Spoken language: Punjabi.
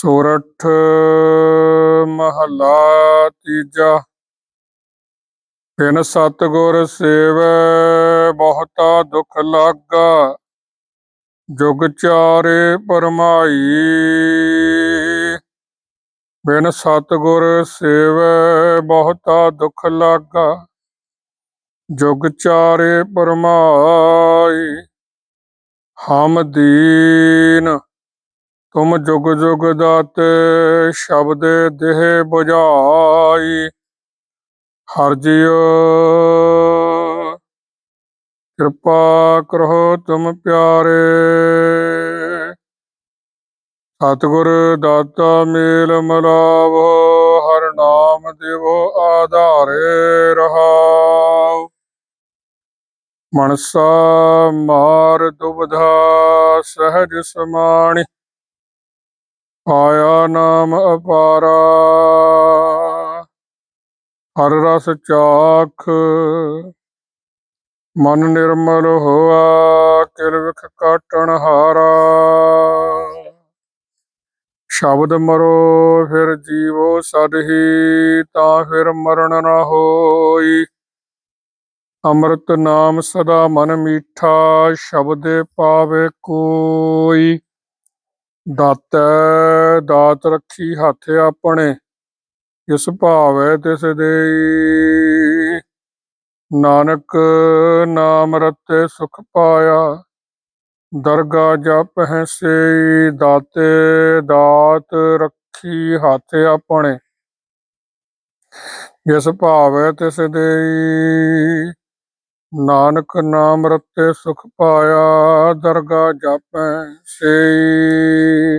ਸੋਰਠ ਮਹਲਾ ਤੀਜਾ। ਬਿਨ ਸਤਗੁਰ ਸੇਵੈ, ਬਹੁਤਾ ਦੁਖ ਲਾਗਾ। ਜੁਗ ਚਾਰੇ ਪਰਮਾਈ ਬਿਨ ਸਤਗੁਰ ਸੇਵੈ, ਬਹੁਤਾ ਦੁਖ ਲਾਗਾ। ਜੁਗ ਚਾਰੇ ਪਰਮਾਈ ਹਮ ਦੀਨ ਤੁਮ ਜੁਗ ਜੁਗ ਦਾਤੇ ਸ਼ਬਦ ਦੇਹ 부ਝਾਈ ਹਰ ਜਿਉ ਕਿਰਪਾ ਕਰੋ ਤੁਮ ਪਿਆਰੇ। ਸਤਿਗੁਰ ਦਾਤਾ ਮੇਲ ਮਲਾਵੋ, ਹਰ ਨਾਮ ਦੇਵੋ ਆਧਾਰੇ ਰਹਾਉ ਮਨਸਾ ਮਾਰ ਦੁਬਧਾ ਸਹਿਜ ਸਮਾਣੀ ਆਇਆ ਨਾਮ ਅਪਾਰਾ। ਹਰ ਰਸ ਚਾਖ, ਮਨ ਨਿਰਮਲ ਹੋਆ, ਕਿਲ ਵਿਖ ਕਾਟਣ ਹਾਰਾ। ਸ਼ਬਦ ਮਰੋ, ਫਿਰ ਜੀਵੋ ਸਦਹੀ, ਤਾਂ ਫਿਰ ਮਰਨ ਨਾ ਹੋਈ। ਅੰਮ੍ਰਿਤ ਨਾਮ ਸਦਾ ਮਨ ਮੀਠਾ, ਸ਼ਬਦੇ ਪਾਵੇ ਕੋਈ। ਦਾਤੈ ਦਾਤ ਰੱਖੀ ਹੱਥ ਆਪਣੇ, ਜਿਸ ਭਾਵੈ ਤਿਸ ਦੇਈ। ਨਾਨਕ ਨਾਮ ਰਤੇ ਸੁਖ ਪਾਇਆ, ਦਰਗਾ ਜਪ ਹੈ ਸੇ ਦਾਤੇ ਦਾਤ ਰੱਖੀ ਹੱਥ ਆਪਣੇ, ਜਿਸ ਭਾਵੈ ਤਿਸ ਦੇਈ। ਨਾਨਕ ਨਾਮ ਰਤੇ ਸੁਖ ਪਾਇਆ, ਦਰਗਾ ਜਾਪੈ ਸੇ